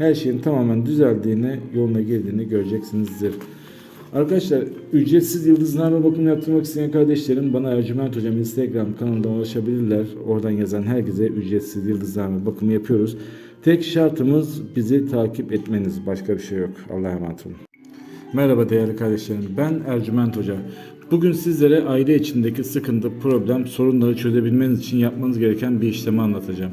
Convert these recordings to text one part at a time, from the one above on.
her şeyin tamamen düzeldiğini, yoluna girdiğini göreceksinizdir. Arkadaşlar ücretsiz yıldızlarla bakım yaptırmak isteyen kardeşlerim bana Ercüment Hocam Instagram kanalından ulaşabilirler. Oradan yazan herkese ücretsiz yıldızlarla bakımı yapıyoruz. Tek şartımız bizi takip etmeniz. Başka bir şey yok. Allah'a emanet olun. Merhaba değerli kardeşlerim. Ben Ercüment Hoca. Bugün sizlere aile içindeki sıkıntı, problem, sorunları çözebilmeniz için yapmanız gereken bir işlemi anlatacağım.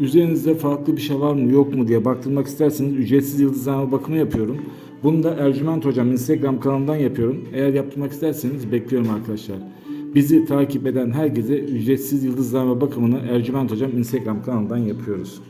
üzerinizde farklı bir şey var mı yok mu diye baktırmak isterseniz ücretsiz yıldızlama bakımı yapıyorum. Bunu da Ercüment Hocam Instagram kanalından yapıyorum. Eğer yaptırmak isterseniz bekliyorum arkadaşlar. Bizi takip eden herkese ücretsiz yıldızlama bakımını Ercüment Hocam Instagram kanalından yapıyoruz.